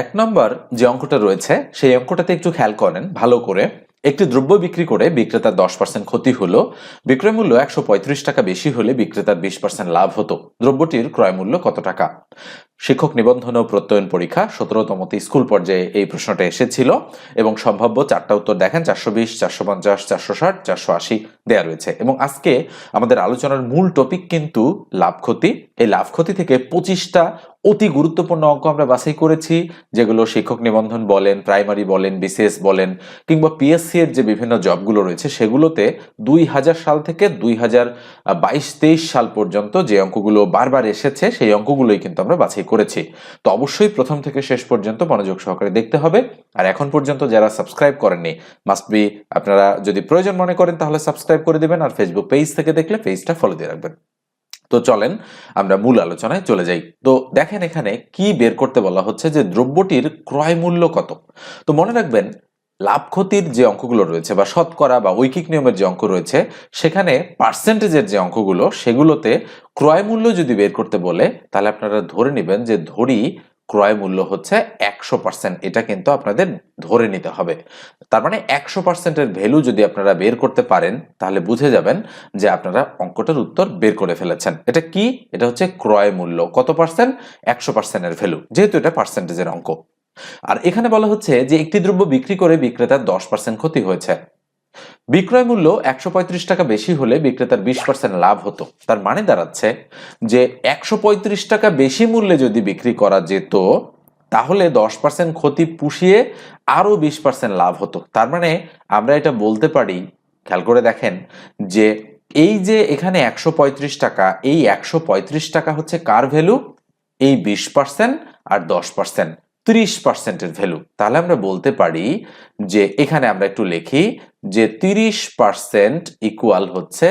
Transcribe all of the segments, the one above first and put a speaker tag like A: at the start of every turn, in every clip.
A: এক নম্বর যে অঙ্কটা রয়েছে, সেই অঙ্কটাতে একটু খেয়াল করেন, ভালো করে। একটি দ্রব্য বিক্রি করে বিক্রেতার দশ পার্সেন্ট ক্ষতি হলো, বিক্রয় মূল্য একশো পঁয়ত্রিশ টাকা বেশি হলে বিক্রেতার বিশ পার্সেন্ট লাভ হতো। দ্রব্যটির ক্রয় মূল্য কত টাকা? শিক্ষক নিবন্ধন ও প্রত্যয়ন পরীক্ষা সতেরোতমতে স্কুল পর্যায়ে এই প্রশ্নটা এসেছিল এবং সম্ভাব্য চারটা উত্তর দেখেন চারশো বিশ, চারশো পঞ্চাশ, চারশো ষাট, চারশো আশি দেওয়া রয়েছে। এবং আজকে আমাদের আলোচনার মূল টপিক কিন্তু লাভ ক্ষতি। এই লাভ ক্ষতি থেকে পঁচিশটা অতি গুরুত্বপূর্ণ অঙ্ক আমরা বাছাই করেছি, যেগুলো শিক্ষক নিবন্ধন বলেন, প্রাইমারি বলেন, বিসিএস বলেন, কিংবা পিএসসি এর যে বিভিন্ন জবগুলো রয়েছে, সেগুলোতে দুই হাজার সাল থেকে দুই হাজার বাইশ তেইশ সাল পর্যন্ত যে অঙ্কগুলো বারবার এসেছে, সেই অঙ্কগুলোই কিন্তু আমরা বাছাই করেছি। তো অবশ্যই প্রথম থেকে শেষ পর্যন্ত মনোযোগ সহকারে দেখতে হবে। আর এখন পর্যন্ত যারা সাবস্ক্রাইব করেননি মাস্ট বি আপনারা যদি প্রয়োজন মনে করেন তাহলে সাবস্ক্রাইব করে দেবেন আর ফেসবুক পেজ থেকে দেখলে পেজটা ফলো দিয়ে রাখবেন। তো চলেন আমরা মূল আলোচনায় চলে যাই। তো দেখেন এখানে কি বের করতে বলা হচ্ছে যে দ্রব্যটির ক্রয় মূল্য কত? তো মনে রাখবেন লাভ ক্ষতির যে অঙ্কগুলো রয়েছে বা শতকরা বা ঐকিক নিয়মের যে অঙ্ক রয়েছে, সেখানে পার্সেন্টেজের যে অঙ্কগুলো, সেগুলোতে ক্রয় মূল্য যদি বের করতে বলে, তাহলে আপনারা ধরে নেবেন যে ধরি ক্রয় মূল্য হচ্ছে একশো পার্সেন্ট এটা কিন্তু আপনাদের ধরে নিতে হবে। তার মানে একশো পার্সেন্টের ভ্যালু যদি আপনারা বের করতে পারেন, তাহলে বুঝে যাবেন যে আপনারা অঙ্কটার উত্তর বের করে ফেলেছেন। এটা কি? এটা হচ্ছে ক্রয় মূল্য। কত পার্সেন্ট একশো পার্সেন্টের ভ্যালু যেহেতু এটা পার্সেন্টেজের অঙ্ক। আর এখানে বলা হচ্ছে যে একটি দ্রব্য বিক্রি করে বিক্রেতার দশ পার্সেন্ট ক্ষতি হয়েছে। বিক্রয় মূল্য একশো পঁয়ত্রিশ টাকা বেশি হলে বিক্রেতার বিশ পার্সেন্ট লাভ হতো। তার মানে দাঁড়াচ্ছে যে একশো পঁয়ত্রিশ টাকা বেশি মূল্যে যদি বিক্রি করা যেত, তাহলে দশ পার্সেন্ট ক্ষতি পুষিয়ে আরও বিশ পার্সেন্ট লাভ হতো। তার মানে আমরা এটা বলতে পারি, খেয়াল করে দেখেন, যে এই যে এখানে একশো পঁয়ত্রিশ টাকা, এই একশো পঁয়ত্রিশ টাকা হচ্ছে কার ভ্যালু এই বিশ পার্সেন্ট আর দশ পার্সেন্ট ত্রিশ পার্সেন্টের ভ্যালু তাহলে আমরা বলতে পারি যে এখানে আমরা একটু লিখি যে তিরিশ পার্সেন্ট ইকুয়াল হচ্ছে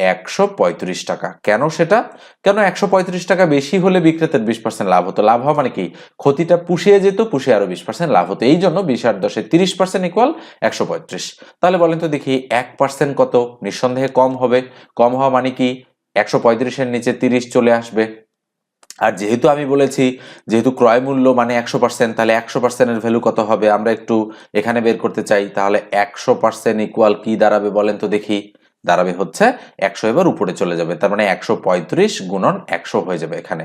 A: একশো পঁয়ত্রিশ টাকা। কেন সেটা? কেন একশো পঁয়ত্রিশ টাকা বেশি হলে বিক্রেতার বিশ পার্সেন্ট লাভ হতো? লাভ হওয়া মানে কি? ক্ষতিটা পুষিয়ে যেত, পুষিয়ে আরও বিশ পার্সেন্ট লাভ হতো। এই জন্য বিশ আর দশে তিরিশ পার্সেন্ট ইকুয়াল একশো পঁয়ত্রিশ। তাহলে বলেন তো দেখি, এক পার্সেন্ট কত? নিঃসন্দেহে কম হবে। কম হওয়া মানে কি? একশো পঁয়ত্রিশের নিচে তিরিশ চলে আসবে। আর যেহেতু আমি বলেছি, যেহেতু ক্রয় মূল্য মানে একশো পার্সেন্ট তাহলে একশো পার্সেন্টের ভ্যালু কত হবে? আমরা একটু এখানে বের করতে চাই, তাহলে একশো পার্সেন্ট ইকুয়াল কি দাঁড়াবে বলেন তো দেখি। দাঁড়াবে হচ্ছে একশো এবার উপরে চলে যাবে, তার মানে একশো পঁয়ত্রিশ গুণন একশো হয়ে যাবে এখানে।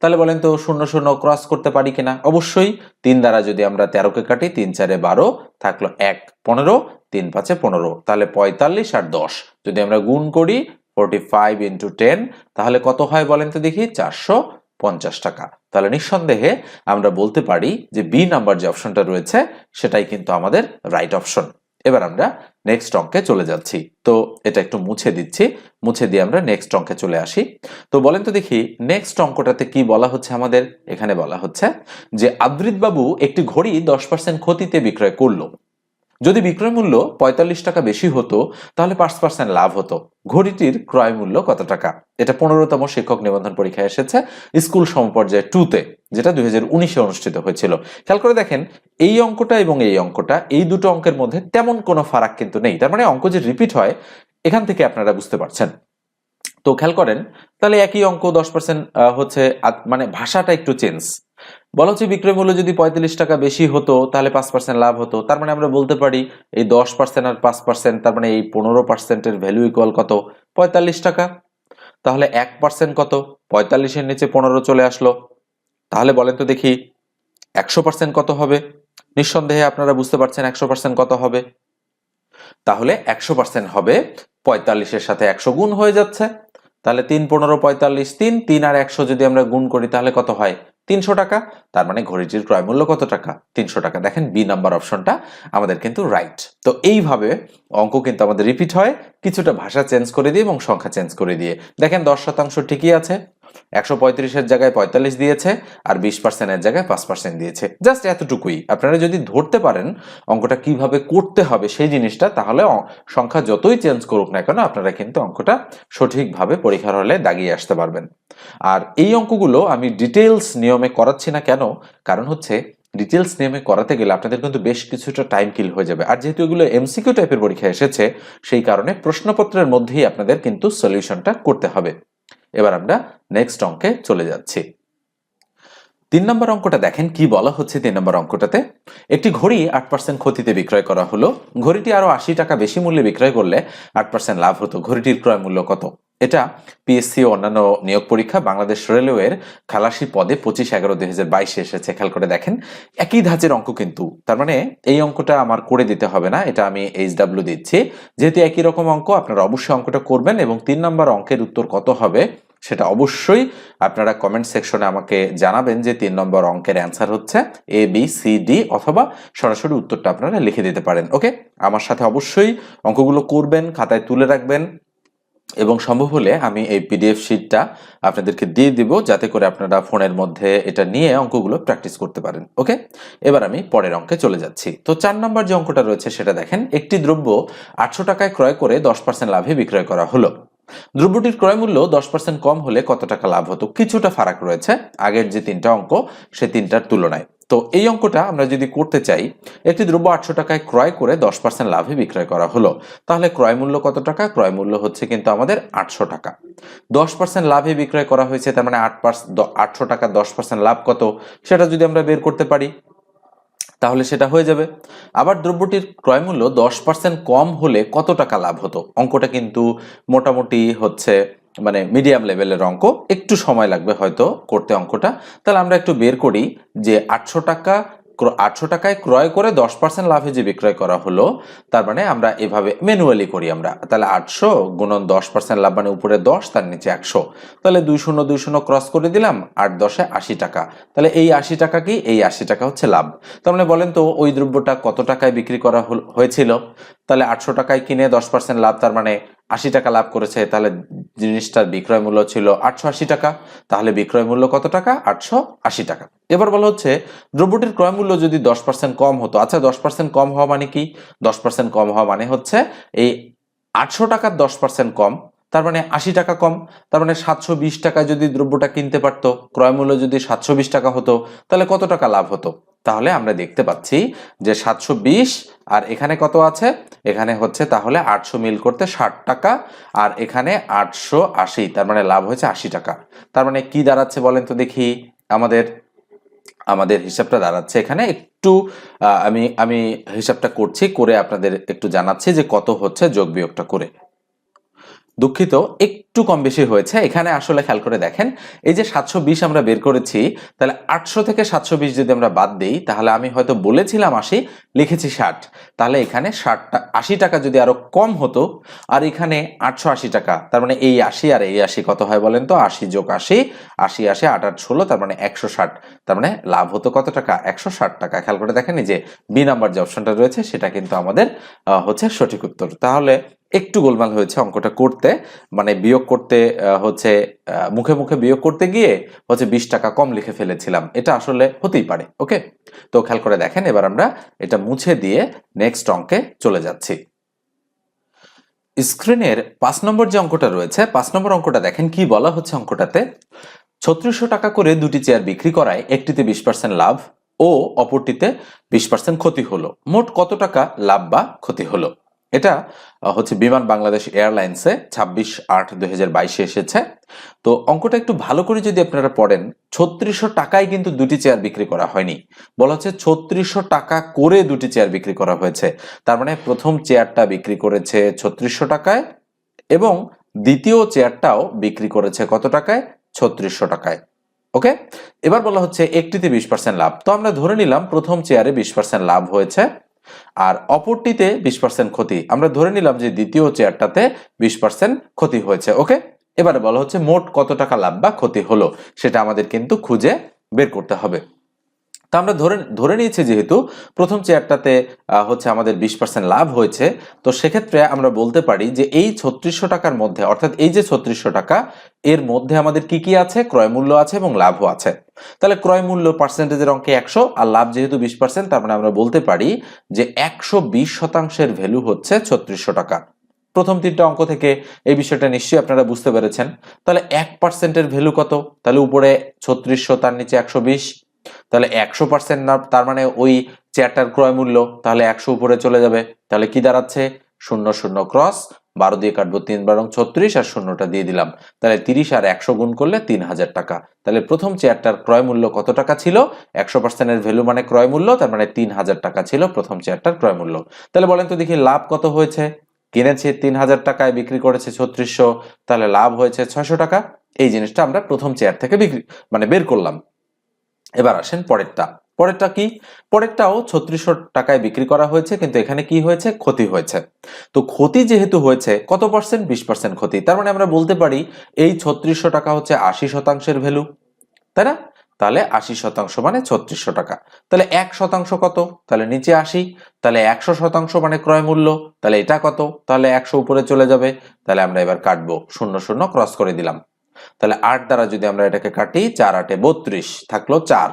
A: তাহলে বলেন তো শূন্য শূন্য ক্রস করতে পারি কিনা? অবশ্যই তিন দ্বারা যদি আমরা তেরোকে কাটি, তিন চারে বারো থাকল এক, পনেরো, তিন পাঁচে পনেরো, তাহলে পঁয়তাল্লিশ আর দশ। যদি আমরা গুণ করি ফোরটি ফাইভ ইন্টু টেন তাহলে কত হয় বলেন তো দেখি? চারশো পঞ্চাশ টাকা। তাহলে নিঃসন্দেহে আমরা বলতে পারি যে বি নাম্বার যে অপশনটা রয়েছে, সেটাই কিন্তু আমাদের রাইট অপশন এবার আমরা নেক্সট অঙ্কে চলে যাচ্ছি। তো এটা একটু মুছে দিচ্ছি। মুছে দিয়ে আমরা নেক্সট অঙ্কে চলে আসি। তো বলেন তো দেখি নেক্সট অঙ্কটাতে কি বলা হচ্ছে আমাদের? এখানে বলা হচ্ছে যে আদ্রিত বাবু একটি ঘড়ি দশ পার্সেন্ট ক্ষতিতে বিক্রয় করল। যদি বিক্রয় মূল্য পঁয়তাল্লিশ টাকা বেশি হতো, তাহলে পাঁচ পার্সেন্ট লাভ হতো। ঘড়িটির ক্রয় মূল্য কত টাকা? এটা পনেরোতম শিক্ষক নিবন্ধন পরীক্ষায় এসেছে স্কুল সমপর্যায়ে টুতে যেটা দুই হাজার উনিশে অনুষ্ঠিত হয়েছিল। খেয়াল করে দেখেন, এই অঙ্কটা এবং এই অঙ্কটা, এই দুটো অঙ্কের মধ্যে তেমন কোনো ফারাক কিন্তু নেই। তার মানে অঙ্ক যে রিপিট হয়, এখান থেকে আপনারা বুঝতে পারছেন। তো খেয়াল করেন, তাহলে একই অঙ্ক দশ পার্সেন্ট হচ্ছে মানে ভাষাটা একটু চেঞ্জ বলা হচ্ছে বিক্রয় মূল্য যদি পঁয়তাল্লিশ টাকা বেশি হতো, তাহলে পাঁচ পার্সেন্ট লাভ হতো। তার মানে আমরা বলতে পারি এই দশ পার্সেন্ট আর পাঁচ পার্সেন্ট তার মানে এই পনেরো পার্সেন্টের ভ্যালু ইকুয়াল কত? পঁয়তাল্লিশ টাকা। তাহলে এক পার্সেন্ট কত? পঁয়তাল্লিশের নিচে পনেরো চলে আসলো। তাহলে বলেন তো দেখি একশো পার্সেন্ট কত হবে? নিঃসন্দেহে আপনারা বুঝতে পারছেন একশো পার্সেন্ট কত হবে। তাহলে একশো পার্সেন্ট হবে পঁয়তাল্লিশের সাথে একশো গুণ হয়ে যাচ্ছে। তাহলে তিন পনেরো পঁয়তাল্লিশ, তিন তিন আর একশো যদি আমরা গুণ করি, তাহলে কত হয়? তিনশো টাকা। তার মানে ঘড়িটির ক্রয় মূল্য কত টাকা? তিনশো টাকা। দেখেন বি নাম্বার অপশনটা আমাদের কিন্তু রাইট তো এইভাবে অঙ্ক কিন্তু আমাদের রিপিট হয়। কিছুটা ভাষা চেঞ্জ করে দিয়ে এবং সংখ্যা চেঞ্জ করে দিয়ে। দেখেন দশ শতাংশ ঠিকই আছে। একশো পঁয়ত্রিশের জায়গায় পঁয়তাল্লিশ দিয়েছে আর বিশ পার্সেন্টের জায়গায় পাঁচ পার্সেন্ট দিয়েছে। জাস্ট এতটুকুই। আপনারা যদি ধরতে পারেন অঙ্কটা কীভাবে করতে হবে সেই জিনিসটা, তাহলে সংখ্যা যতই চেঞ্জ করুক না কেন আপনারা কিন্তু অঙ্কটা সঠিকভাবে পরীক্ষার হলে দাগিয়ে আসতে পারবেন। আর এই অঙ্কগুলো আমি ডিটেলস নিয়মে করাচ্ছি না কেন? কারণ হচ্ছে ডিটেলস নিয়মে করাতে গেলে আপনাদের কিন্তু বেশ কিছুটা টাইম কিল হয়ে যাবে। আর যেহেতু এগুলো এমসিকিউ টাইপের পরীক্ষা এসেছে, সেই কারণে প্রশ্নপত্রের মধ্যেই আপনাদের কিন্তু সলিউশনটা করতে হবে। এবার আমরা নেক্সট অঙ্কে চলে যাচ্ছি। তিন নম্বর অঙ্কটা দেখেন কি বলা হচ্ছে তিন নম্বর অঙ্কটাতে? একটি ঘড়ি আট পার্সেন্ট ক্ষতিতে বিক্রয় করা হলো। ঘড়িটি আরও আশি টাকা বেশি মূল্যে বিক্রয় করলে আট পার্সেন্ট লাভ হতো। ঘড়িটির ক্রয় মূল্য কত? এটা পিএসসি ও অন্যান্য নিয়োগ পরীক্ষা বাংলাদেশ রেলওয়ের খালাসি পদে পঁচিশ এগারো দুই হাজার বাইশে এসেছে। খেয়াল করে দেখেন, একই ধাঁচের অঙ্ক কিন্তু। তার মানে এই অঙ্কটা আমার করে দিতে হবে না, এটা আমি এইচ ডাব্লিউ দিচ্ছি। যেহেতু একই রকম অঙ্ক, আপনারা অবশ্যই অঙ্কটা করবেন এবং তিন নম্বর অঙ্কের উত্তর কত হবে সেটা অবশ্যই আপনারা কমেন্ট সেকশনে আমাকে জানাবেন যে তিন নম্বর অঙ্কের অ্যান্সার হচ্ছে এ বি সি ডি অথবা সরাসরি উত্তরটা আপনারা লিখে দিতে পারেন ওকে আমার সাথে অবশ্যই অঙ্কগুলো করবেন, খাতায় তুলে রাখবেন এবং সম্ভব হলে আমি এই পিডিএফ শিটটা আপনাদেরকে দিয়ে দিব যাতে করে আপনারা ফোনের মধ্যে এটা নিয়ে অঙ্কগুলো প্র্যাকটিস করতে পারেন ওকে এবার আমি পরের অঙ্কে চলে যাচ্ছি। তো চার নম্বর যে অঙ্কটা রয়েছে সেটা দেখেন, একটি দ্রব্য আটশো টাকায় ক্রয় করে দশ পার্সেন্ট লাভে বিক্রয় করা হলো। দ্রব্যটির ক্রয় মূল্য দশ পার্সেন্ট কম হলে কত টাকা লাভ হতো? কিছুটা ফারাক রয়েছে। আগের যে তিনটা অঙ্ক, সে তিনটার তুলনায়। তো এই অঙ্কটা আমরা যদি করতে চাই, একটি দ্রব্য আটশো টাকায় ক্রয় করে দশ পার্সেন্ট লাভে বিক্রয় করা হলো, তাহলে ক্রয় মূল্য কত টাকা? ক্রয় মূল্য হচ্ছে কিন্তু আমাদের আটশো টাকা। দশ পার্সেন্ট লাভে বিক্রয় করা হয়েছে, তার মানে আট পার্সেন্ট আটশো টাকা দশ পার্সেন্ট লাভ কত? সেটা যদি আমরা বের করতে পারি তাহলে সেটা হয়ে যাবে। আবার দ্রব্যটির ক্রয়মূল্য দশ পার্সেন্ট কম হলে কত টাকা লাভ হতো? অঙ্কটা কিন্তু মোটামুটি হচ্ছে মানে মিডিয়াম লেভেলের অঙ্ক। একটু সময় লাগবে হয়তো করতে অঙ্কটা। তাহলে আমরা একটু বের করি যে আটশো টাকা আটশো টাকায় ক্রয় করে দশ পার্সেন্ট লাভে যে বিক্রয় করা হলো, তার মানে আমরা এভাবে ম্যানুয়ালি করি আমরা। তাহলে আটশো গুণন দশ পার্সেন্ট লাভ মানে উপরে দশ, তার নিচে একশো। তাহলে দুই শূন্য দুই শূন্য ক্রস করে দিলাম, আট দশে আশি টাকা। তাহলে এই আশি টাকা কি? এই আশি টাকা হচ্ছে লাভ। তার মানে বলেন তো, ওই দ্রব্যটা কত টাকায় বিক্রি করা হয়েছিল? তাহলে আটশো টাকায় কিনে দশ পার্সেন্ট লাভ, তার মানে আশি টাকা লাভ করেছে। তাহলে জিনিসটার বিক্রয় মূল্য ছিল আটশো আশি টাকা। তাহলে বিক্রয় মূল্য কত টাকা? আটশো আশি টাকা। এবার বলা হচ্ছে, দ্রব্যটির ক্রয় মূল্য যদি দশ পার্সেন্ট কম হতো আচ্ছা দশ পার্সেন্ট কম হওয়া মানে কি? দশ পার্সেন্ট কম হওয়া মানে হচ্ছে এই আটশো টাকার দশ পার্সেন্ট কম, তার মানে আশি টাকা কম, তার মানে সাতশো বিশ টাকায় যদি দ্রব্যটা কিনতে পারতো ক্রয় মূল্য যদি সাতশো বিশ টাকা হতো, তাহলে কত টাকা লাভ হতো? তাহলে আমরা দেখতে পাচ্ছি যে সাতশো বিশ আর এখানে কত আছে? এখানে হচ্ছে তাহলে আটশো মিল করতে ষাট টাকা আর এখানে আটশো আশি, তার মানে লাভ হয়েছে আশি টাকা। তার মানে কি দাঁড়াচ্ছে বলেন তো দেখি আমাদের আমাদের হিসাবটা দাঁড়াচ্ছে এখানে। একটু আমি আমি হিসাবটা করছি, করে আপনাদের একটু জানাচ্ছি যে কত হচ্ছে যোগ বিয়োগটা করে। দুঃখিত, একটু কম বেশি হয়েছে। এখানে আসলে খেয়াল করে দেখেন, এই যে সাতশো বিশ আমরা বের করেছি, তাহলে আটশো থেকে সাতশো বিশ যদি আমরা বাদ দিই, তাহলে আমি হয়তো বলেছিলাম আশি, লিখেছি ষাট। তাহলে এখানে ষাটটা, আশি টাকা যদি আরও কম হতো, আর এখানে আটশো আশি টাকা, তার মানে এই আশি আর এই আশি কত হয় বলেন তো? আশি যোগ আশি আশি আশি আট আট, ষোলো, তার মানে একশো ষাট। তার মানে লাভ হতো কত টাকা? একশো ষাট টাকা। খেয়াল করে দেখেন যে বি নাম্বার যে অপশনটা রয়েছে, সেটা কিন্তু আমাদের হচ্ছে সঠিক উত্তর। তাহলে একটু গোলমাল হয়েছে অঙ্কটা করতে। মানে বিয়োগ করতে হচ্ছে মুখে মুখে বিয়োগ করতে গিয়ে হচ্ছে বিশ টাকা কম লিখে ফেলেছিলাম। এটা আসলে হতেই পারে, ওকে? তো খেয়াল করে দেখেন, এবার আমরা এটা মুছে দিয়ে নেক্সট অঙ্কে চলে যাচ্ছি। স্ক্রিনের পাঁচ নম্বর যে অঙ্কটা রয়েছে, পাঁচ নম্বর অঙ্কটা দেখেন কি বলা হচ্ছে অঙ্কটাতে? ছত্রিশশো টাকা করে দুটি চেয়ার বিক্রি করায় একটিতে বিশ পার্সেন্ট লাভ ও অপরটিতে বিশ পার্সেন্ট ক্ষতি হলো। মোট কত টাকা লাভ বা ক্ষতি হলো? এটা হচ্ছে বিমান বাংলাদেশ এয়ারলাইন্সে ছাব্বিশ আট দুই হাজার বাইশে এসেছে। তো অঙ্কটা একটু ভালো করে যদি আপনারা পড়েন, ছত্রিশশো টাকায় কিন্তু দুটি চেয়ার বিক্রি করা হয়নি। বলা হচ্ছে ছত্রিশশো টাকা করে দুটি চেয়ার বিক্রি করা হয়েছে। তার মানে প্রথম চেয়ারটা বিক্রি করেছে ছত্রিশশো টাকায় এবং দ্বিতীয় চেয়ারটাও বিক্রি করেছে কত টাকায়? ছত্রিশশো টাকায়। ওকে? এবার বলা হচ্ছে একটিতে বিশ পার্সেন্ট লাভ। তো আমরা ধরে নিলাম প্রথম চেয়ারে বিশ পার্সেন্ট লাভ হয়েছে। আর অপরটিতে বিশ পার্সেন্ট ক্ষতি। আমরা ধরে নিলাম যে দ্বিতীয় চেয়ারটাতে বিশ পার্সেন্ট ক্ষতি হয়েছে, ওকে? এবারে বলা হচ্ছে মোট কত টাকা লাভ বা ক্ষতি হলো, সেটা আমাদের কিন্তু খুঁজে বের করতে হবে। তা আমরা ধরে ধরে নিয়েছি যেহেতু প্রথম চেয়ারটাতে হচ্ছে আমাদের বিশ পার্সেন্ট লাভ হয়েছে, তো সেক্ষেত্রে আমরা বলতে পারি যে এই ছত্রিশশো টাকার মধ্যে, অর্থাৎ এই যে ছত্রিশশো টাকা, এর মধ্যে আমাদের কি কি আছে? ক্রয় মূল্য আছে এবং লাভও আছে। তাহলে ক্রয় মূল্য পার্সেন্টেজের অঙ্কে একশো, আর লাভ যেহেতু বিশ পার্সেন্ট তার মানে আমরা বলতে পারি যে একশো বিশ শতাংশের ভ্যালু হচ্ছে ছত্রিশশো টাকা। প্রথম তিনটা অঙ্ক থেকে এই বিষয়টা নিশ্চয়ই আপনারা বুঝতে পেরেছেন। তাহলে এক পার্সেন্টের ভ্যালু কত? তাহলে উপরে ছত্রিশশো, তার নিচে একশো বিশ তাহলে একশো পার্সেন্ট না, তার মানে ওই চেয়ারটার ক্রয় মূল্য তাহলে একশো উপরে চলে যাবে। তাহলে কি দাঁড়াচ্ছে? শূন্য শূন্য ক্রস বারো দিয়ে কাটবো তিন, বারং ছত্রিশ আর শূন্যটা দিয়ে দিলাম। তাহলে তিরিশ আর একশো গুণ করলে তিন হাজার টাকা। তাহলে প্রথম চেয়ারটার ক্রয় মূল্য কত টাকা ছিল? একশো পার্সেন্টের ভ্যালু মানে ক্রয় মূল্য, তার মানে তিন হাজার টাকা ছিল প্রথম চেয়ারটার ক্রয় মূল্য। তাহলে বলেন তো দেখি লাভ কত হয়েছে? কিনেছে তিন হাজার টাকায়, বিক্রি করেছে ছত্রিশশো, তাহলে লাভ হয়েছে ছয়শো টাকা। এই জিনিসটা আমরা প্রথম চেয়ার থেকে বিক্রি মানে বের করলাম। এবার আসেন পরেরটা। পরেরটা কি? পরেরটাও ছত্রিশশো টাকায় বিক্রি করা হয়েছে, কিন্তু এখানে কি হয়েছে? ক্ষতি হয়েছে। তো ক্ষতি যেহেতু হয়েছে, কত পার্সেন্ট বিশ পার্সেন্ট ক্ষতি। তার মানে আমরা বলতে পারি, এই ছত্রিশশো টাকা হচ্ছে আশি শতাংশের ভ্যালু। তাই না? তাহলে আশি শতাংশ মানে ছত্রিশশো টাকা। তাহলে এক শতাংশ কত? তাহলে নিচে আশি। তাহলে একশো শতাংশ মানে ক্রয় মূল্য। তাহলে এটা কত? তাহলে একশো উপরে চলে যাবে। তাহলে আমরা এবার কাটবো। শূন্য শূন্য ক্রস করে দিলাম। তাহলে আট দ্বারা যদি আমরা এটাকে কাটি, চার, আটে বত্রিশ থাকল চার।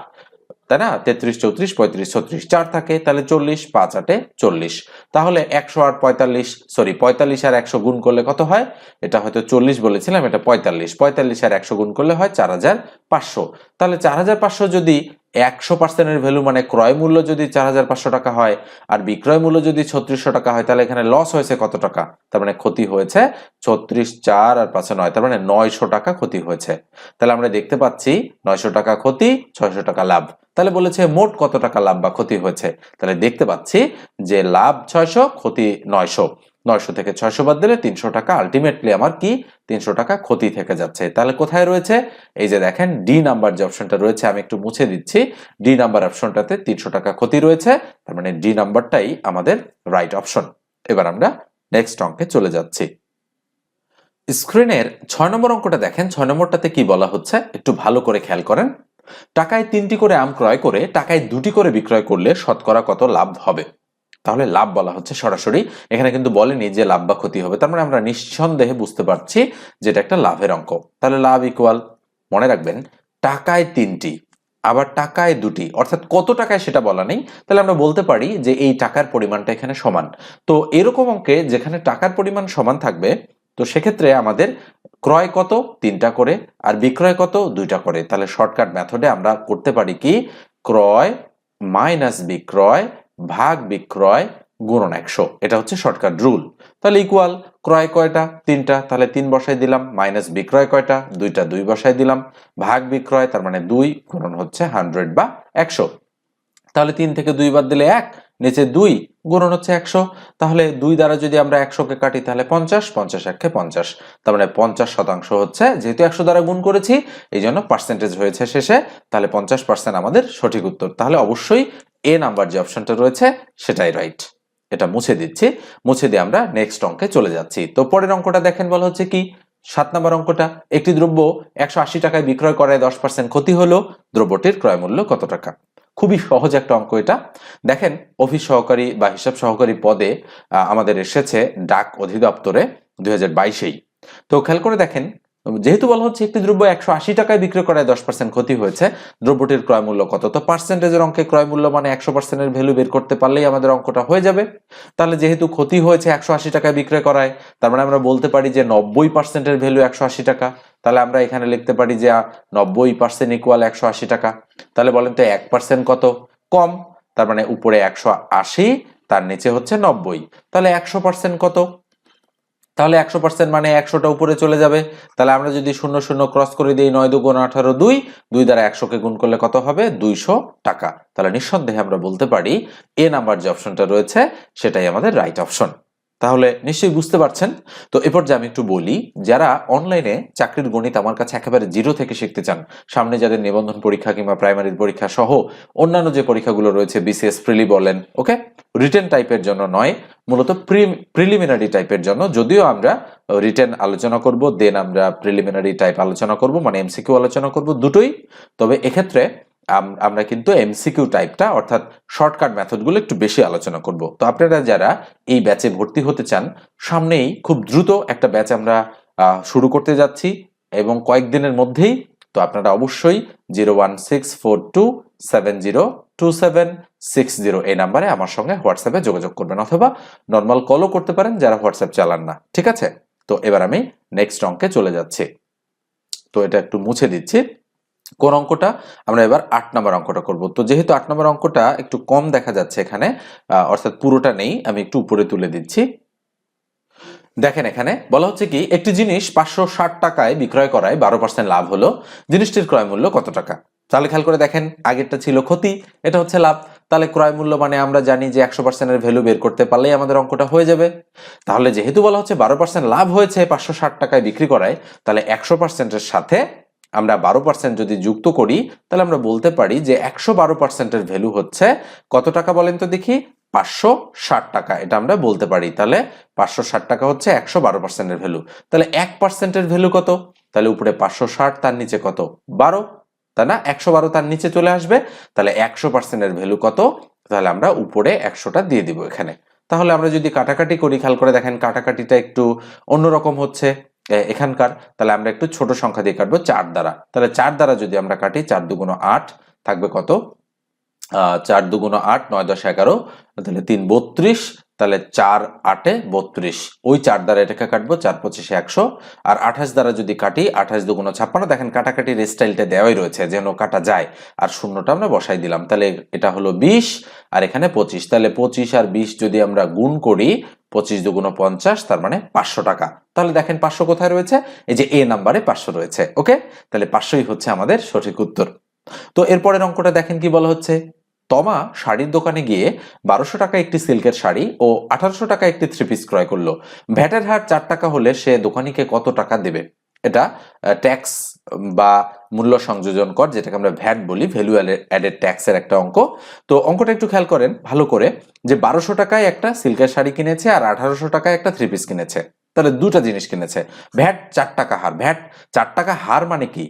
A: তাই না? তেত্রিশ, চৌত্রিশ, পঁয়ত্রিশ, ছত্রিশ, চার থাকে, তাহলে চল্লিশ, পাঁচ, আটে চল্লিশ। তাহলে একশো আট, পঁয়তাল্লিশ, সরি, পঁয়তাল্লিশ আর একশো গুণ করলে কত হয়? এটা হয়তো চল্লিশ বলেছিলাম, এটা পঁয়তাল্লিশ। পঁয়তাল্লিশ আর একশো গুণ করলে হয় চার হাজার পাঁচশো। তাহলে চার হাজার পাঁচশো যদি একশো পার্সেন্টের ভ্যালু মানে ক্রয় মূল্য যদি চার হাজার পাঁচশো টাকা হয় আর বিক্রয় মূল্য যদি ছত্রিশশো টাকা হয়, তাহলে এখানে লস হয়েছে কত টাকা? তার মানে ক্ষতি হয়েছে ছত্রিশ চার আর পাঁচে নয়, তার মানে নয়শো টাকা ক্ষতি হয়েছে। তাহলে আমরা দেখতে পাচ্ছি নয়শো টাকা ক্ষতি, ছয়শো টাকা লাভ। তাহলে বলেছে মোট কত টাকা লাভ বা ক্ষতি হয়েছে? তাহলে দেখতে পাচ্ছি যে লাভ ছয়শো, ক্ষতি নয়শো। নয়শো থেকে ছয়শো বাদ দিলে তিনশো টাকা। আলটিমেটলি আমার কি তিনশো টাকা ক্ষতি থেকে যাচ্ছে। তাহলে কোথায় রয়েছে? এই যে দেখেন ডি নাম্বার যে অপশনটা রয়েছে, আমি একটু মুছে দিচ্ছি। ডি নাম্বার অপশনটাতে তিনশো টাকা ক্ষতি রয়েছে। তার মানে ডি নাম্বারটাই আমাদের রাইট অপশন এবার আমরা নেক্সট অঙ্কে চলে যাচ্ছি। স্ক্রিনের ছয় নম্বর অঙ্কটা দেখেন, ছয় নম্বরটাতে কি বলা হচ্ছে? একটু ভালো করে খেয়াল করেন। টাকায় তিনটি করে আম ক্রয় করে, টাকায় দুটি করে বিক্রয় করলে শতকরা কত লাভ হবে? তাহলে লাভ বলা হচ্ছে সরাসরি। এখানে কিন্তু বলেনি যে লাভ বা ক্ষতি হবে। তার মানে আমরা নিঃসন্দেহে বুঝতে পারছি যে এটা একটা লাভের অঙ্ক। তাহলে লাভ ইকুয়াল মনে রাখবেন, টাকায় তিনটি, আবার টাকায় দুটি, অর্থাৎ কত টাকায় সেটা বলা নেই। তাহলে আমরা বলতে পারি যে এই টাকার পরিমাণটা এখানে সমান। তো এরকম অঙ্কে যেখানে টাকার পরিমাণ সমান থাকবে, তো সেক্ষেত্রে আমাদের ক্রয় কত? তিনটা করে, আর বিক্রয় কত? দুইটা করে। তাহলে শর্টকাট মেথডে আমরা করতে পারি কি? ক্রয় মাইনাস বিক্রয় ভাগ বিক্রয় গুণন একশো। এটা হচ্ছে শর্টকাট রুল তাহলে ইকুয়াল ক্রয় কয়টা? তিনটা। তাহলে তিন বসাই দিলাম মাইনাস বিক্রয় কয়টা? দুইটা দুই বসাই দিলাম। ভাগ বিক্রয়, তার মানে দুই গুণন হচ্ছে হান্ড্রেড বা একশো। তাহলে তিন থেকে দুই বাদ দিলে এক, নিচে দুই গুণন হচ্ছে একশো। তাহলে দুই দ্বারা যদি আমরা একশোকে কাটি, তাহলে পঞ্চাশ পঞ্চাশ একে পঞ্চাশ। তার মানে পঞ্চাশ শতাংশ হচ্ছে, যেহেতু একশো দ্বারা গুণ করেছি এই জন্য পার্সেন্টেজ হয়েছে শেষে, তাহলে পঞ্চাশ পার্সেন্ট আমাদের সঠিক উত্তর। তাহলে অবশ্যই এ নাম্বার যে অপশনটা রয়েছে, সেটাই রাইট এটা মুছে দিচ্ছি, মুছে দিয়ে আমরা নেক্সট অঙ্কে চলে যাচ্ছি। তো পরের অঙ্কটা দেখেন বলা হচ্ছে কি? সাত নম্বর অঙ্কটা, একটি দ্রব্য একশো আশি টাকায় বিক্রয় করায় দশ পার্সেন্ট ক্ষতি হলো, দ্রব্যটির ক্রয় মূল্য কত টাকা? খুবই সহজ একটা অঙ্ক এটা। দেখেন, অফিস সহকারী বা হিসাব সহকারী পদে আমাদের এসেছে ডাক অধিদপ্তরে দুই হাজার তো খেয়াল করে দেখেন যেহেতু বলা হচ্ছে একটি দ্রব্য একশো আশি টাকায় বিক্রি করায় দশ পার্সেন্ট ক্ষতি হয়েছে, দ্রব্যটির ক্রয় মূল্য কত? তো পার্সেন্টেজের অঙ্কে ক্রয় মূল্য মানে একশো পার্সেন্টের ভ্যালু বের করতে পারলেই আমাদের অঙ্কটা হয়ে যাবে। তাহলে যেহেতু ক্ষতি হয়েছে একশো আশি টাকায় বিক্রয় করায়, তার মানে আমরা বলতে পারি যে নব্বই পার্সেন্টের ভ্যালু একশো আশি টাকা। তাহলে আমরা এখানে লিখতে পারি যে নব্বই পার্সেন্ট ইকুয়াল একশো আশি টাকা। তাহলে বলেন তো এক পার্সেন্ট কত? কম। তার মানে উপরে একশো আশি, তার নিচে হচ্ছে নব্বই। তাহলে একশো পার্সেন্ট কত? তাহলে একশো পার্সেন্ট মানে একশোটা উপরে চলে যাবে। তাহলে আমরা যদি শূন্য শূন্য ক্রস করে দিই নয় দুগুণ আঠারো দুই দুই দ্বারা একশোকে গুণ করলে কত হবে? দুইশো টাকা। তাহলে নিঃসন্দেহে আমরা বলতে পারি, এ নাম্বার যে অপশনটা রয়েছে, সেটাই আমাদের রাইট অপশন তাহলে নিশ্চয়ই বুঝতে পারছেন। তো এরপর যে আমি একটু বলি, যারা অনলাইনে চাকরির গণিত আমার কাছে একেবারে জিরো থেকে শিখতে চান, সামনে যাদের নিবন্ধন পরীক্ষা কিংবা প্রাইমারির পরীক্ষা সহ অন্যান্য যে পরীক্ষাগুলো রয়েছে বিসিএস প্রিলি বলেন ওকে রিটেন টাইপের জন্য নয়, মূলত প্রিলিমিনারি টাইপের জন্য। যদিও আমরা রিটেন আলোচনা করব দেন আমরা প্রিলিমিনারি টাইপ আলোচনা করব মানে এমসিকিউ আলোচনা করব দুটোই। তবে এক্ষেত্রে আমরা কিন্তু এমসিকিউ টাইপটা অর্থাৎ শর্টকাট মেথডগুলো একটু বেশি আলোচনা করব। তো আপনারা যারা এই ব্যাচে ভর্তি হতে চান, সামনেই খুব দ্রুত একটা ব্যাচ আমরা শুরু করতে যাচ্ছি এবং কয়েকদিনের মধ্যেই তো আপনারা অবশ্যই zero one six four two seven zero two seven six zero এই নাম্বারে আমার সঙ্গে হোয়াটসঅ্যাপে যোগাযোগ করবেন অথবা নর্মাল কলও করতে পারেন যারা হোয়াটসঅ্যাপ চালান না, ঠিক আছে? তো এবার আমি নেক্সট অঙ্কে চলে যাচ্ছি। তো এটা একটু মুছে দিচ্ছি। কোন অঙ্কটা? আমরা এবার আট নম্বর অঙ্কটা করব। তো যেহেতু আট নম্বর অঙ্কটা একটু কম দেখা যাচ্ছে এখানে অর্থাৎ পুরোটা নেই, আমি একটু উপরে তুলে দিচ্ছি। দেখেন এখানে, বলা হচ্ছে কি, একটি জিনিস পাঁচশো ষাট টাকায় বিক্রয় করায় বারো পার্সেন্ট লাভ হলো। জিনিসটির ক্রয় মূল্য কত টাকা? তাহলে খেয়াল করে দেখেন, আগেরটা ছিল ক্ষতি, এটা হচ্ছে লাভ। তাহলে ক্রয় মূল্য মানে আমরা জানি যে একশো পার্সেন্টের ভ্যালু বের করতে পারলেই আমাদের অঙ্কটা হয়ে যাবে। তাহলে যেহেতু বলা হচ্ছে বারো পার্সেন্ট লাভ হয়েছে পাঁচশো ষাট টাকায় বিক্রি করায়, তাহলে একশো পার্সেন্টের সাথে আমরা বারো পার্সেন্ট যদি যুক্ত করি, তাহলে আমরা বলতে পারি যে একশো বারো পার্সেন্টের ভ্যালু হচ্ছে, কত টাকা বলেন তো দেখি? পাঁচশো ষাট টাকা, এটা আমরা বলতে পারি। তাহলে পাঁচশো ষাট টাকা হচ্ছে একশো বারো পার্সেন্টের ভ্যালু তাহলে এক পার্সেন্টের ভ্যালু কত? তাহলে উপরে পাঁচশো ষাট, তার নিচে কত? বারো। তাই না? একশো বারো, তার নিচে চলে আসবে। তাহলে একশো পার্সেন্টের ভ্যালু কত? তাহলে আমরা উপরে একশোটা দিয়ে দিব এখানে। তাহলে আমরা যদি কাটাকাটি করি, খেয়াল করে দেখেন, কাটাকাটিটা একটু অন্যরকম হচ্ছে। এখানকার, তাহলে আমরা একটু ছোট সংখ্যা দিয়ে কাটবো চার দ্বারা। তাহলে চার দ্বারা যদি আমরা কাটি, চার দুগুণ আট থাকবে কত? চার দুগুণ আট, নয় দশ এগারো, তাহলে তিন বত্রিশ তাহলে চার আটে বত্রিশ। ওই চার দ্বারা এটাকে কাটবো, চার পঁচিশে একশো। আর আঠাশ দ্বারা যদি কাটি, আঠাশ দুগুণ ছাপ্পান্ন, দেখেন কাটাকাটির স্টাইলটা দেওয়াই রয়েছে, যেন কাটা যায়। আর শূন্যটা আমরা বসাই দিলাম, তাহলে এটা হলো বিশ, আর এখানে পঁচিশ। তাহলে পঁচিশ আর বিশ যদি আমরা গুণ করি, পঁচিশ দুগুণ পঞ্চাশ, তার মানে পাঁচশো টাকা। তাহলে দেখেন পাঁচশো কোথায় রয়েছে? এই যে এ নাম্বারে পাঁচশো রয়েছে, ওকে? তাহলে পাঁচশোই হচ্ছে আমাদের সঠিক উত্তর। তো এরপরের অঙ্কটা দেখেন কি বলা হচ্ছে? তমা শাড়ির দোকানে গিয়ে বারোশো টাকা একটি সিল্কের শাড়ি ও আঠারোশো টাকা একটি থ্রি পিস ক্রয় করল। ভ্যাটের হার চার টাকা হলে সে দোকানিকে কত টাকা দেবে? এটা ট্যাক্স বা মূল্য সংযোজন কর, যেটাকে আমরা ভ্যাট বলি ভ্যালু অ্যাডেড ট্যাক্সের একটা অঙ্ক। তো অঙ্কটা একটু খেয়াল করেন, ভালো করে, যে বারোশো টাকায় একটা সিল্কের শাড়ি কিনেছে আর আঠারোশো টাকায় একটা থ্রি পিস কিনেছে। তাহলে দুটা জিনিস কিনেছে। ভ্যাট চার টাকা হার। ভ্যাট চার টাকা হার মানে কি?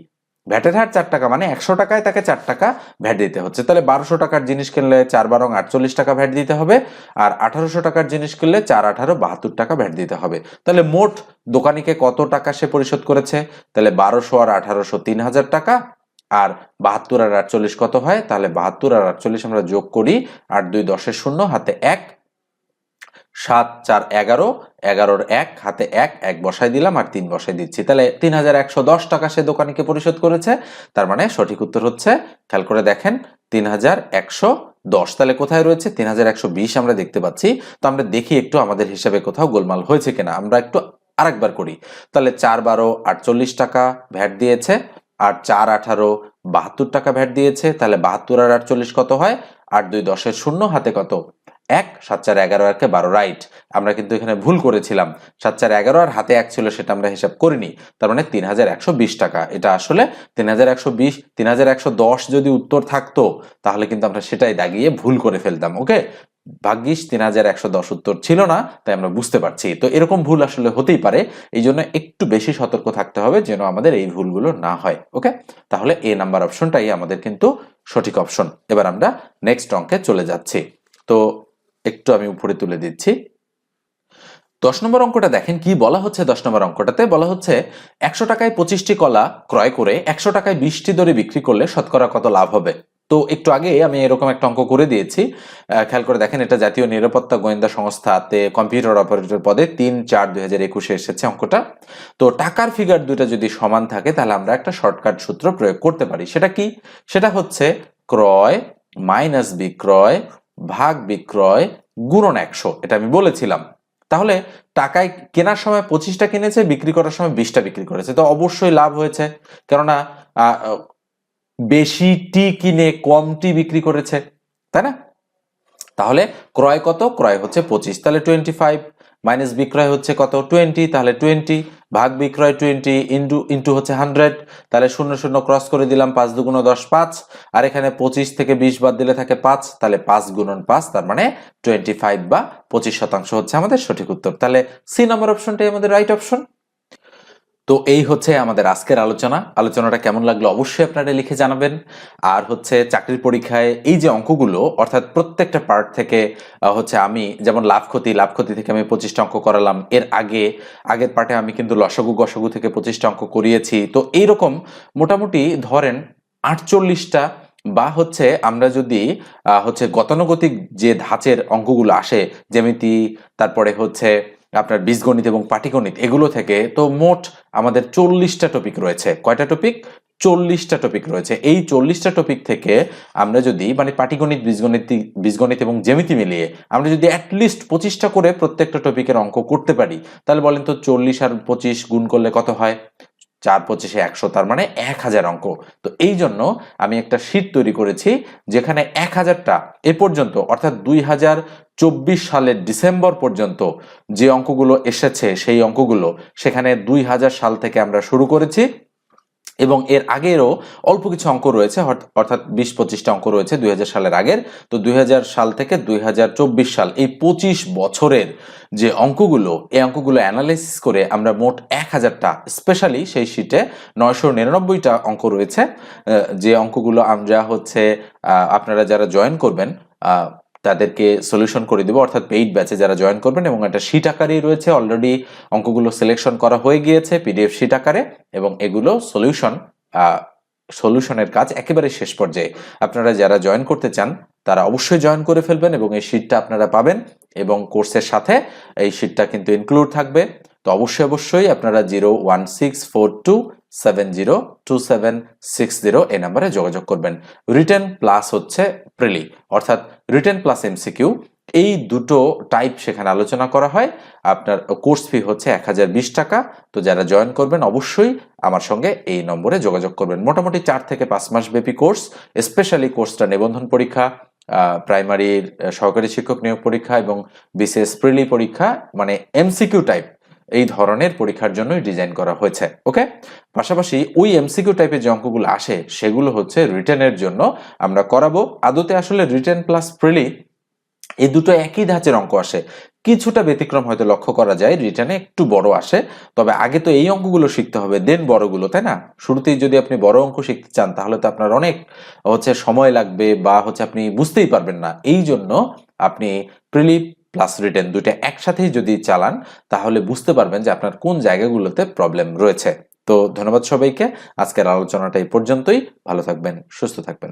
A: ভ্যাটের হার চার টাকা মানে একশো টাকায় তাকে চার টাকা ভ্যাট দিতে হচ্ছে। তাহলে বারোশো টাকার জিনিস কিনলে চার বারং আটচল্লিশ টাকা ভ্যাট দিতে হবে আর আঠারোশো টাকার জিনিস কিনলে চার আঠারো বাহাত্তর টাকা ভ্যাট দিতে হবে। তাহলে মোট দোকানিকে কত টাকা সে পরিশোধ করেছে? তাহলে বারোশো আর আঠারোশো তিন হাজার টাকা আর বাহাত্তর আর আটচল্লিশ কত হয়? তাহলে বাহাত্তর আর আটচল্লিশ আমরা যোগ করি আট দুই দশের শূন্য, হাতে এক সাত চার এগারো, এগারোর এক, হাতে এক এক বসায় দিলাম আর তিন বসাই দিচ্ছি। তাহলে তিন হাজার একশো দশ টাকা সে দোকানিকে পরিশোধ করেছে। তার মানে সঠিক উত্তর হচ্ছে, খেয়াল করে দেখেন, তিন হাজার একশো দশ। তাহলে কোথায় রয়েছে? তিন হাজার একশো বিশ আমরা দেখতে পাচ্ছি। তো আমরা দেখি একটু আমাদের হিসাবে কোথাও গোলমাল হয়েছে কিনা। আমরা একটু আরেকবার করি। তাহলে চার বারো আটচল্লিশ টাকা ভ্যাট দিয়েছে, আর চার আঠারো বাহাত্তর টাকা ভ্যাট দিয়েছে। তাহলে বাহাত্তর আর আটচল্লিশ কত হয়? আট দুই দশের শূন্য, হাতে কত? এক, সাত চার এগারো একে বারো রাইট আমরা কিন্তু এখানে ভুল করেছিলাম। সাত চার এগারো আর হাতে এক ছিল সেটা আমরা হিসাব করিনি। তার মানে তিন হাজার একশো বিশ টাকা। এটা আসলে তিন হাজার একশো বিশ, তিন হাজার একশো দশ যদি উত্তর থাকতো, তাহলে কিন্তু আমরা সেটাই দাগিয়ে ভুল করে ফেলতাম ওকে ভাগ্যিস তিন হাজার একশো দশ উত্তর ছিল না, তাই আমরা বুঝতে পারছি। তো এরকম ভুল আসলে হতেই পারে এই জন্য একটু বেশি সতর্ক থাকতে হবে যেন আমাদের এই ভুলগুলো না হয় ওকে তাহলে এ নাম্বার অপশনটাই আমাদের কিন্তু সঠিক অপশন। এবার আমরা নেক্সট অঙ্কে চলে যাচ্ছি। তো একটু আমি উপরে তুলে দিচ্ছি। দশ নম্বর অঙ্কটা দেখেন কি বলা হচ্ছে দশ নম্বর অঙ্কটাতে? বলা হচ্ছে, একশো টাকায় পঁচিশটি কলা ক্রয় করে একশো টাকায় বিশটি দরে বিক্রি করলে শতকরা কত লাভ হবে? তো একটু আগে আমি এরকম একটা অঙ্ক করে দিয়েছি। খেয়াল করে দেখেন, এটা জাতীয় নিরাপত্তা গোয়েন্দা সংস্থাতে কম্পিউটার অপারেটর পদে তিন চার দুই হাজার একুশে এসেছে অঙ্কটা। তো টাকার ফিগার দুটো যদি সমান থাকে, তাহলে আমরা একটা শর্টকাট সূত্র প্রয়োগ করতে পারি। সেটা কি? সেটা হচ্ছে, ক্রয় মাইনাস বিক্রয় ভাগ বিক্রয় গুণন একশো এটা আমি বলেছিলাম। তাহলে টাকায় কেনার সময় পঁচিশটা কিনেছে বিক্রি করার সময় বিশটা বিক্রি করেছে। তো অবশ্যই লাভ হয়েছে। কেননা আহ, বেশিটি কিনে কমটি বিক্রি করেছে তাই না? তাহলে ক্রয় কত? ক্রয় হচ্ছে পঁচিশ। তাহলে টোয়েন্টি ফাইভ মাইনাস বিক্রয় হচ্ছে কত? টোয়েন্টি তাহলে টোয়েন্টি ভাগ বিক্রয় টোয়েন্টি ইন্টু ইন্টু হচ্ছে হান্ড্রেড, তাহলে শূন্য শূন্য ক্রস করে দিলাম পাঁচ দুগুণ দশ পাঁচ, আর এখানে পঁচিশ থেকে বিশ বাদ দিলে থাকে পাঁচ, তাহলে পাঁচ গুণন পাঁচ, তার মানে টোয়েন্টি ফাইভ বা পঁচিশ শতাংশ হচ্ছে আমাদের সঠিক উত্তর। তাহলে সি নম্বর অপশনটাই আমাদের রাইট অপশন তো এই হচ্ছে আমাদের আজকের আলোচনা। আলোচনাটা কেমন লাগল অবশ্যই আপনারা লিখে জানাবেন। আর হচ্ছে চাকরির পরীক্ষায় এই যে অঙ্কগুলো, অর্থাৎ প্রত্যেকটা পার্ট থেকে হচ্ছে আমি যেমন লাভ ক্ষতি লাভ ক্ষতি থেকে আমি পঁচিশটা অঙ্ক করালাম, এর আগে, আগের পার্টে আমি কিন্তু লসগু, গসগু থেকে পঁচিশটা অঙ্ক করিয়েছি। তো এইরকম মোটামুটি ধরেন আটচল্লিশটা বা হচ্ছে আমরা যদি হচ্ছে গতানুগতিক যে ধাঁচের অঙ্কগুলো আসে, জ্যামিতি, তারপরে হচ্ছে আপনার বীজগণিত এবং পাটিগণিত, এগুলো থেকে তো মোট আমাদের চল্লিশটা টপিক রয়েছে। কয়টা টপিক চল্লিশটা টপিক রয়েছে। এই চল্লিশটা টপিক থেকে আমরা যদি মানে পাটিগণিত, বীজগণিত বীজগণিত এবং জ্যামিতি মিলিয়ে আমরা যদি অ্যাটলিস্ট পঁচিশটা করে প্রত্যেকটা টপিকের অঙ্ক করতে পারি, তাহলে বলেন তো চল্লিশ আর পঁচিশ গুণ করলে কত হয়? চার পঁচিশে একশো, তার মানে এক হাজার অঙ্ক। তো এই জন্য আমি একটা শীট তৈরি করেছি যেখানে এক হাজারটা এ পর্যন্ত, অর্থাৎ দুই হাজার চব্বিশ সালের ডিসেম্বর পর্যন্ত যে অঙ্কগুলো এসেছে, সেই অঙ্কগুলো সেখানে দুই হাজার সাল থেকে আমরা শুরু করেছি। এবং এর আগেরও অল্প কিছু অঙ্ক রয়েছে অর্থ- অর্থাৎ বিশ পঁচিশটা অঙ্ক রয়েছে দুই হাজার সালের আগের। তো দুই হাজার সাল থেকে দুই হাজার চব্বিশ সাল এই পঁচিশ বছরের যে অঙ্কগুলো, এই অঙ্কগুলো অ্যানালাইসিস করে আমরা মোট এক হাজারটা স্পেশালি সেই শিটে নয়শো নিরানব্বইটা অঙ্ক রয়েছে। যে অঙ্কগুলো আমরা হচ্ছে আপনারা যারা জয়েন করবেন তাদেরকে সলিউশন করে দেবো, অর্থাৎ পেইড ব্যাচে যারা জয়েন করবেন এবং একটা শিট আকারেই রয়েছে। অলরেডি অঙ্কগুলো সিলেকশন করা হয়ে গিয়েছে পিডিএফ শিট আকারে এবং এগুলো সলিউশন সলিউশনের কাজ একেবারে শেষ পর্যায়ে। আপনারা যারা জয়েন করতে চান, তারা অবশ্যই জয়েন করে ফেলবেন এবং এই শিটটা আপনারা পাবেন এবং কোর্সের সাথে এই শিটটা কিন্তু ইনক্লুড থাকবে। তো অবশ্যই অবশ্যই আপনারা zero one six four two seven zero two seven six zero এই নাম্বারে যোগাযোগ করবেন। রিটেন প্লাস হচ্ছে প্রিলি অর্থাৎ রিটেন প্লাস এমসিকিউ এই দুটো টাইপ সেখানে আলোচনা করা হয়। আপনার কোর্স ফি হচ্ছে এক হাজার বিশ টাকা। তো যারা জয়েন করবেন, অবশ্যই আমার সঙ্গে এই নম্বরে যোগাযোগ করবেন। মোটামুটি চার থেকে পাঁচ মাস ব্যাপী কোর্স স্পেশালি কোর্সটা নিবন্ধন পরীক্ষা প্রাইমারির সহকারী শিক্ষক নিয়োগ পরীক্ষা এবং বিশেষ প্রিলি পরীক্ষা মানে এমসিকিউ টাইপ এই ধরনের পরীক্ষার জন্যই ডিজাইন করা হয়েছে ওকে পাশাপাশি ওই এমসিকিউ টাইপের যে অঙ্কগুলো আসে, সেগুলো হচ্ছে রিটেনের জন্য আমরা করাবো। আদতে আসলে রিটেন প্লাস প্রিলি এই দুটো একই ধাঁচের অঙ্ক আসে। কিছুটা ব্যতিক্রম হয়তো লক্ষ্য করা যায় রিটার্নে একটু বড় আসে, তবে আগে তো এই অঙ্কগুলো শিখতে হবে দেন বড়গুলো, তাই না? শুরুতেই যদি আপনি বড় অঙ্ক শিখতে চান, তাহলে তো আপনার অনেক হচ্ছে সময় লাগবে বা হচ্ছে আপনি বুঝতেই পারবেন না। এই জন্য আপনি প্রিলি প্লাস রিটার্ন দুইটা একসাথেই যদি চালান, তাহলে বুঝতে পারবেন যে আপনার কোন জায়গাগুলোতে প্রবলেম রয়েছে। তো ধন্যবাদ সবাইকে। আজকের আলোচনাটা এই পর্যন্তই। ভালো থাকবেন, সুস্থ থাকবেন।